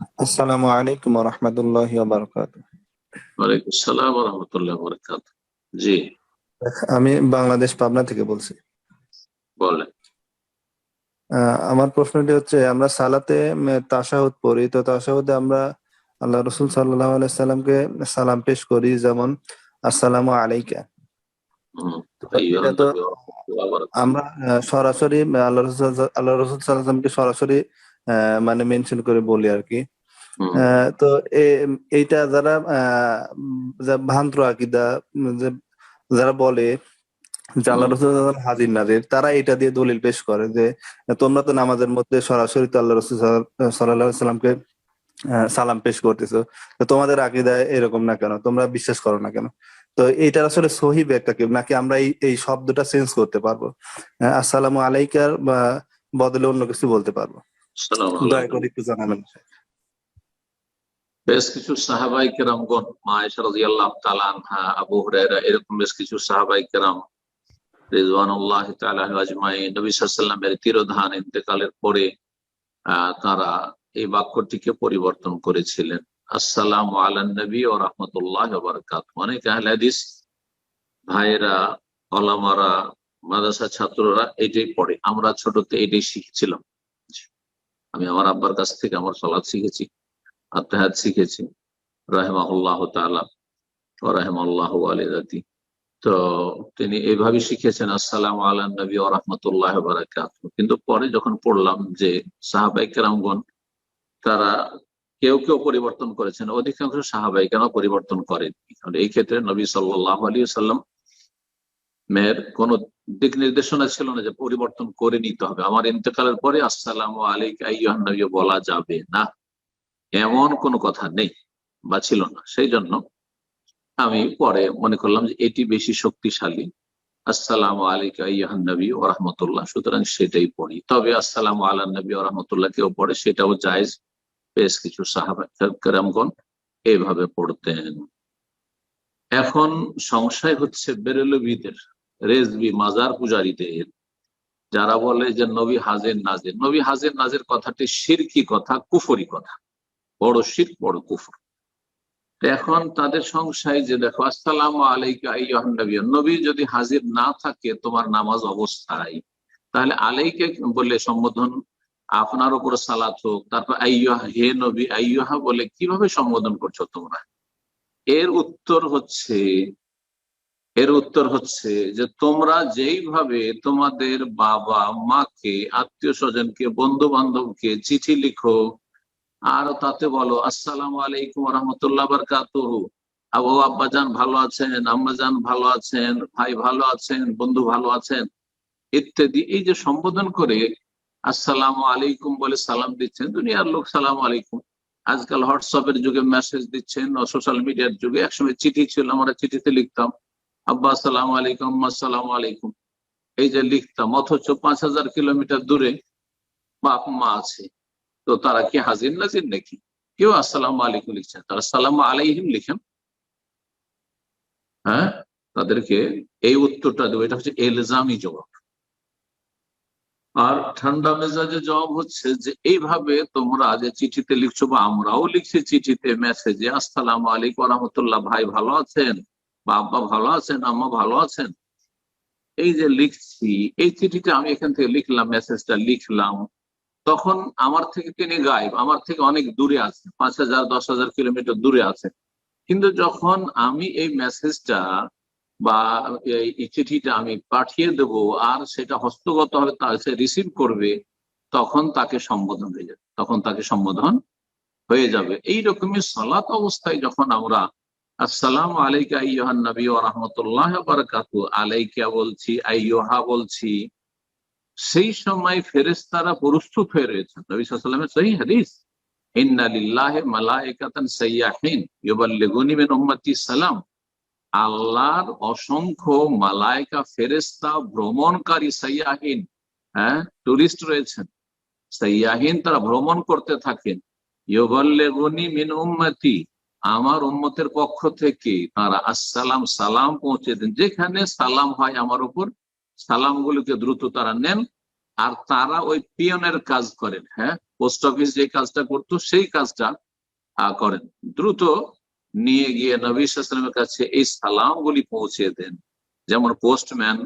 আসসালামু আলাইকুম রহমতুল্লাহ বারকাত ওয়ালাইকুম আসসালাম রহমতুল্লাহ বরকাত জি। আমি বাংলাদেশ পাবনা থেকে বলছি। বলেন। আমার প্রশ্নটি হচ্ছে আমরা সালাতে তাশাহুদ পড়ি তো তাশাহুদে আমরা আল্লাহ রসুল সাল্লাহ সাল্লামকে সালাম পেশ করি যেমন আসসালামু আলাইকা। ওয়া রাহমাতুল্লাহ ওয়া। আমরা সরাসরি আল্লাহ রসুল আল্লাহ রসুল সাল্লামকে সরাসরি মানে মেনশন করে বলি আর কি আহ, তো এইটা যারা আহ, যা আকিদা যারা বলে যে আল্লাহ রসুল হাজির নাজির তারা এটা দিয়ে দলিল পেশ করে যে তোমরা তো নামাজের মধ্যে সরাসরি তো আল্লাহ রসুল সাল্লাহ সাল্লামকে আহ, সালাম পেশ করতেছো। তো তোমাদের আকিদা এরকম না কেন? তোমরা বিশ্বাস করো না কেন? তো এইটার আসলে সহি ব্যাখ্যা কি? নাকি আমরা এই এই শব্দটা চেঞ্জ করতে পারব? আসসালামু আলাইকার বা বদলে অন্য কিছু বলতে পারব? দয়া করে একটু জানাবেন। বেশ কিছু সাহাবাই কেরামগণ মা আয়েশা রাদিয়াল্লাহু তাআলা আনহা আবু হুরায়রা এরকম বেশ কিছু সাহাবাই কেরাম রিজওয়ানুল্লাহ তাআলা আজমাইন নবী সাল্লাল্লাহু আলাইহি তিরোধান ইন্তেকালের পরে তারা এই বাক্যটিকে পরিবর্তন করেছিলেন। আসসালামু আলান নবী ও রহমতুল্লাহ বারকাত অনেক আহলে হাদিস ভাইয়েরা ওলামারা মাদ্রাসা ছাত্ররা এটাই পড়ে। আমরা ছোটতে এটাই শিখেছিলাম। আমি আমার আব্বার কাছ থেকে আমার সলাদ শিখেছি, আত্মাহাত শিখেছি। রাহেমাহুল্লাহ তাআলা ও রাহেমাল্লাহ আলিদাতি তো তিনি এইভাবে শিখেছেন, আসসালামু আলা নবী ও রহমতুল্লাহ কিন্তু পরে যখন পড়লাম যে সাহাবাই কেরামগণ, তারা কেউ কেউ পরিবর্তন করেছেন, অধিকাংশ সাহাবাই কেন পরিবর্তন করেন এই ক্ষেত্রে নবী সাল্লাহ আলী সাল্লাম মেয়ের কোন দিক নির্দেশনা ছিল না যে পরিবর্তন করে নিতে হবে। আমার ইন্তেকালের পরে আসসালাম আলাইক আইয়ান নবী বলা যাবে না। এমন কোনো কথা নেই বা ছিল না। সেই জন্য আমি পরে মনে করলাম যে এটি বেশি শক্তিশালী। আসসালাম আলাইক আইয়ান নবী ও রহমতুল্লাহ। সুতরাং সেটাই পড়ি। তবে আসসালাম আল্লাহ নবী ও রহমতুল্লাহ কেউ পড়ে, সেটাও জায়েজ। বেশ কিছু সাহাবাগণ এইভাবে পড়তেন। এখন সংশয় হচ্ছে বেরেলবিদের রেজবি মাজার পূজারীদের, যারা বলে যে নবী হাজের নাজের। নবী হাজের নাজের কথাটি শিরকি কথা, কুফরি কথা। বড় শির বড় কুফর। এখন তাদের সংশয় যে দেখো, আসসালাম আলাইকা নবী নবী যদি হাজির না থাকে, তোমার নামাজ অবস্থায়, তাহলে আলাইকে বলে সম্বোধন, আপনার উপর সালাত হোক, তারপর আইয়াহা, হে নবী, আইয়াহা বলে কীভাবে সম্বোধন করছ তোমরা? এর উত্তর হচ্ছে এর উত্তর হচ্ছে যে তোমরা যেইভাবে তোমাদের বাবা, মাকে আত্মীয় স্বজনকে বন্ধু বান্ধবকে চিঠি লিখো, আর তাতে বলো, আসসালাম আলাইকুম রহমতুল্লাহ বারকাতুহু। আবু, আব্বাজান ভালো আছেন? আম্মাজান ভালো আছেন? ভাই ভালো আছেন? বন্ধু ভালো আছেন? ইত্যাদি। এই যে সম্বোধন করে আসসালাম আলাইকুম বলে সালাম দিচ্ছেন। দুনিয়ার লোক সালাম আলাইকুম। আজকাল হোয়াটসঅ্যাপের যুগে মেসেজ দিচ্ছেন, সোশ্যাল মিডিয়ার যুগে। একসময় চিঠি ছিল, আমরা চিঠিতে লিখতাম। আব্বা, আসসালাম আলাইকুম আসসালাম আলাইকুম। এই যে লিখতাম, অথচ পাঁচ হাজার কিলোমিটার দূরে বাপ মা আছে। তো তারা কি হাজির নাজির নাকি? কেউ আসসালাম আলাইকুম লিখছেন তারা সালাম আলাইহিম লিখেন। হ্যাঁ? তাদেরকে এই উত্তরটা দেবো। এটা হচ্ছে এলজামি জবাব। আর ঠান্ডা মেজাজে জবাব হচ্ছে যে, এইভাবে তোমরা যে চিঠিতে লিখছো বা আমরাও লিখছি চিঠিতে মেসেজে, আসসালাম আলাইকুম রহমতুল্লাহ, ভাই ভালো আছেন? বা আব্বা ভালো আছেন, আম্মা ভালো আছেন? এই যে লিখছি, এই চিঠিটা আমি এখান থেকে লিখলাম মেসেজটা লিখলাম। তখন আমার থেকে তিনি গায়েব, আমার থেকে অনেক দূরে আছে, পাঁচ হাজার, দশ হাজার কিলোমিটার দূরে আছে। কিন্তু যখন আমি এই মেসেজটা বা এই চিঠিটা আমি পাঠিয়ে দেব আর সেটা হস্তগত হবে সে রিসিভ করবে, তখন তাকে সম্বোধন হয়ে যাবে, তখন তাকে সম্বোধন হয়ে যাবে। এই রকমই সলাত অবস্থায় যখন আমরা আসসালাম আলাইকা আইয়হান নবী ও রহমতুল্লাহ বারাকাতু আলাইকা বলছি, আইয়হা বলছি, সেই সময় ফেরেস্তারা প্রস্তুত হয়ে রয়েছেন। নবী সহি হাদিস সাইয়াহিন, ইউবাল্লিগুনি মিন উম্মতি আল্লাহর অসংখ্য মালাইকা ফেরেস্তা ভ্রমণকারী সাইয়াহিন হ্যাঁ টুরিস্ট রয়েছেন। সাইয়াহিন তারা ভ্রমণ করতে থাকেন। ইউবাল্লিগুনি মিন উম্মতি আমার উম্মতের পক্ষ থেকে তারা আসসালাম, সালাম পৌঁছে দেন। যেখানে সালাম হয় আমার উপর, সালামগুলোকে দ্রুত তারা নেন। আর তারা ওই পিয়নের কাজ করেন হ্যাঁ? পোস্ট অফিস যে কাজটা করতো, সেই কাজটা করেন। দ্রুত নিয়ে গিয়ে নবী সালামের কাছে এই সালামগুলি পৌঁছে দেন। যেমন পোস্টম্যান,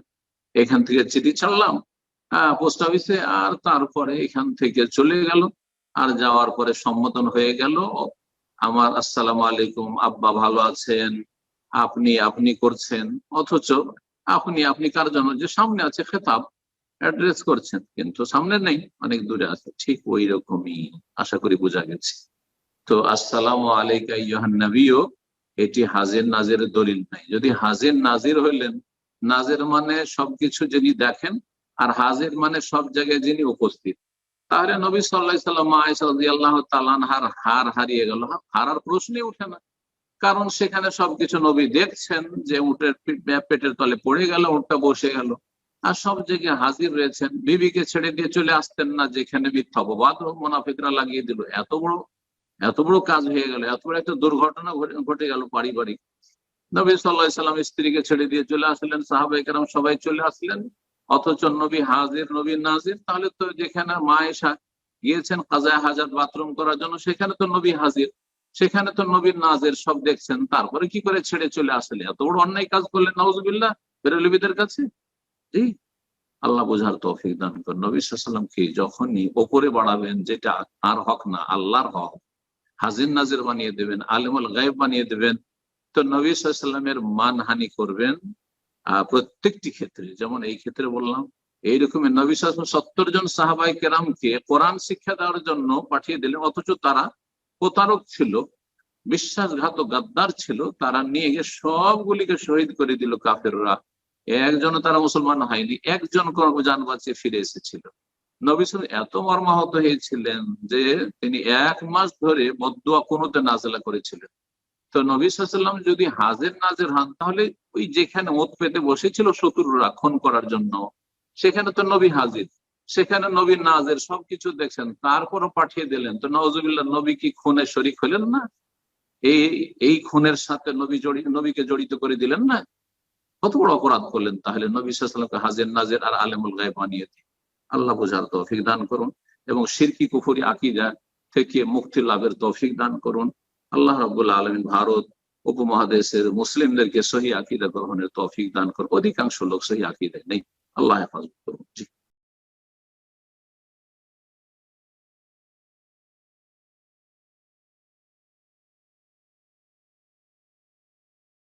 এখান থেকে চিঠি ছাড়লাম পোস্ট অফিসে, আর তারপরে এখান থেকে চলে গেল। আর যাওয়ার পরে সম্মতন হয়ে গেল। আমার আসসালামু আলাইকুম, আব্বা ভালো আছেন? আপনি আপনি করছেন? অথচ আপনি আপনি কার জন্য? যে সামনে আছে খেতাব, অ্যাড্রেস করছেন, কিন্তু সামনে নেই, অনেক দূরে আছে। ঠিক ওই রকমই আশা করি বোঝা গেছে। তো আসসালামু আলাইকা এটি হাজির নাজির দলিল নাই যদি হাজির নাজির হইলেন, নাজির মানে সবকিছু যিনি দেখেন, আর হাজির মানে সব জায়গায় যিনি উপস্থিত। তাহলে নবী সাল্লাহ তালানহার হার হারিয়ে গেল। হারার প্রশ্নই উঠে না। কারণ সেখানে সবকিছু নবী দেখছেন যে উটের পেটের তলে পড়ে গেল, উটটা বসে গেল। আর সব জায়গায় হাজির রয়েছেন। বিবিকে ছেড়ে দিয়ে চলে আসতেন না, যেখানে মিথ্যা অপবাদ মোনাফিকরা লাগিয়ে দিল। এত বড় এত বড় কাজ হয়ে গেল। এত বড় একটা দুর্ঘটনা ঘটে- গেল পারিবারিক। নবী সাল্লাহ সাল্লাম স্ত্রীকে ছেড়ে দিয়ে চলে আসলেন। সাহাবাই কারাম সবাই চলে আসলেন। অথচ নবী হাজির, নবী নাজির, তাহলে তো যেখানে মা এসা গিয়েছেন, কাজায় হাজার বাথরুম করার জন্য, সেখানে তো নবী হাজির, সেখানে তো নবীর নাজের সব দেখছেন, তারপরে কি করে ছেড়ে চলে আসলে? এত বড় অন্যায় কাজ করলেন নওয়াজবিল্লাহ বেরলিবিদের কাছে? আল্লাহ বোঝার তৌফিক দান করেন। নবী সাল্লামকে যখনই ওপরে বাড়াবেন, যেটা আর হক না, আল্লাহর হক, হাজির নাজির বানিয়ে দেবেন, আলিমুল গায়েব বানিয়ে দেবেন, তো নবী সাল্লামের মানহানি করবেন আহ প্রত্যেকটি ক্ষেত্রে, যেমন এই ক্ষেত্রে বললাম এইরকমের নবী সত্তর জন সাহাবাই কেরামকে কোরআন শিক্ষা দেওয়ার জন্য পাঠিয়ে দিলেন, অথচ তারা প্রতারক ছিল, বিশ্বাসঘাতক, গাদ্দার ছিল, তারা নিয়ে গিয়ে সবগুলিকে শহীদ করে দিল কাফেররা। একজন তারা মুসলমান হয়নি, একজন কর্মযান বাঁচিয়ে ফিরে এসেছিল। নবী এত মর্মাহত হয়েছিলেন যে তিনি এক মাস ধরে বদুয়া কোনোতে নাজেলা করেছিলেন। তো নবী সাল্লাম যদি হাজের নাজের হন, তাহলে ওই যেখানে ওত পেতে বসেছিল শত্রুরা খুন করার জন্য, সেখানে তো নবী হাজির। সেখানে নবী নাজের, সবকিছু দেখছেন, তারপরও পাঠিয়ে দিলেন। তো নওয়াজুবিল্লাহ নবী কি খুনে শরিক হলেন না? এই এই খুনের সাথে নবী জড়িত নবীকে জড়িত করে দিলেন না? কত বড় অপরাধ করলেন তাহলে নবী সাল্লামকে হাজির নাজের আর আলেমুল গায়ে বানিয়ে দিন আল্লাহ বোঝার তৌফিক দান করুন এবং সিরকি কুফুরি, আকিদা থেকে মুক্তি লাভের তৌফিক দান করুন। আল্লাহ রাবুল্লাহ আলমিন ভারত উপমহাদেশের মুসলিমদেরকে সহি আকিদা গ্রহণের তৌফিক দান করুন অধিকাংশ লোক সহি আকিদায় নেই। আল্লাহ হেফাজত